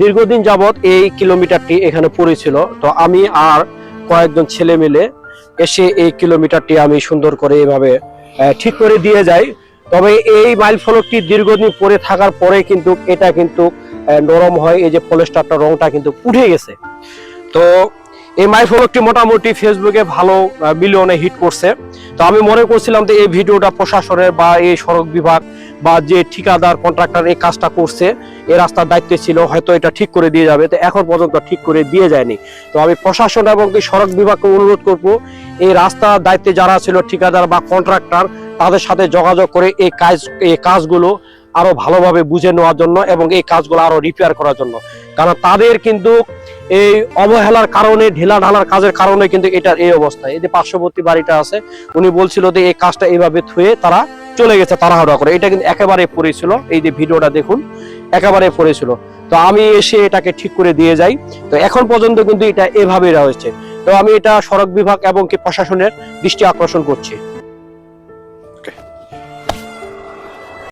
দীর্ঘদিন যাবৎ এই কিলোমিটারটি এখানে পড়েছিল তো আমি আর কয়েকজন ছেলে মিলে এসে এই কিলোমিটারটি আমি সুন্দর করে এভাবে ঠিক করে দিয়ে যাই। তবে এই মাইল ফলকটি দীর্ঘদিন পরে থাকার পরে কিন্তু এটা কিন্তু নরম হয়। এই যে পলেস্টারটা রংটা কিন্তু উঠে গেছে। তো এই মাইল ফলকটি মোটামুটি ফেসবুকে ভালো মিলিয়নে হিট করছে। তো আমি মনে করছিলাম যে এই ভিডিওটা প্রশাসনের বা এই সড়ক বিভাগ বা যে ঠিকাদার কন্ট্রাক্টর এই কাজটা করছে, এই রাস্তার দায়িত্বে ছিল, হয়তো এটা ঠিক করে দিয়ে যাবে, তো এখন পর্যন্ত ঠিক করে দিয়ে যায়নি। তো আমি প্রশাসন এবং এই সড়ক বিভাগকে অনুরোধ করব, এই রাস্তার দায়িত্বে যারা ছিল ঠিকাদার বা কন্ট্রাক্টর তাদের সাথে যোগাযোগ করে এই কাজ, এই কাজগুলো আরও ভালোভাবে বুঝে নেওয়ার জন্য এবং এই কাজগুলো আরও রিপেয়ার করার জন্য। কারণ তাদের কিন্তু এই অবহেলার কারণে ঢিলা ঢালার কাজের কারণে কিন্তু এটার এই অবস্থা। এই যে পার্শ্ববর্তী বাড়িটা আছে, উনি বলছিল যে এই কাজটা এইভাবে থুয়ে তারা চলে গেছে তাড়াহুড়া করে। এটা কিন্তু একেবারে পড়েছিল এই যে ভিডিওটা দেখুন, একেবারে পড়েছিল তো আমি এসে এটাকে ঠিক করে দিয়ে যাই। তো এখন পর্যন্ত কিন্তু এটা এভাবে রয়েছে। তো আমি এটা সড়ক বিভাগ এবং কি প্রশাসনের দৃষ্টি আকর্ষণ করছি।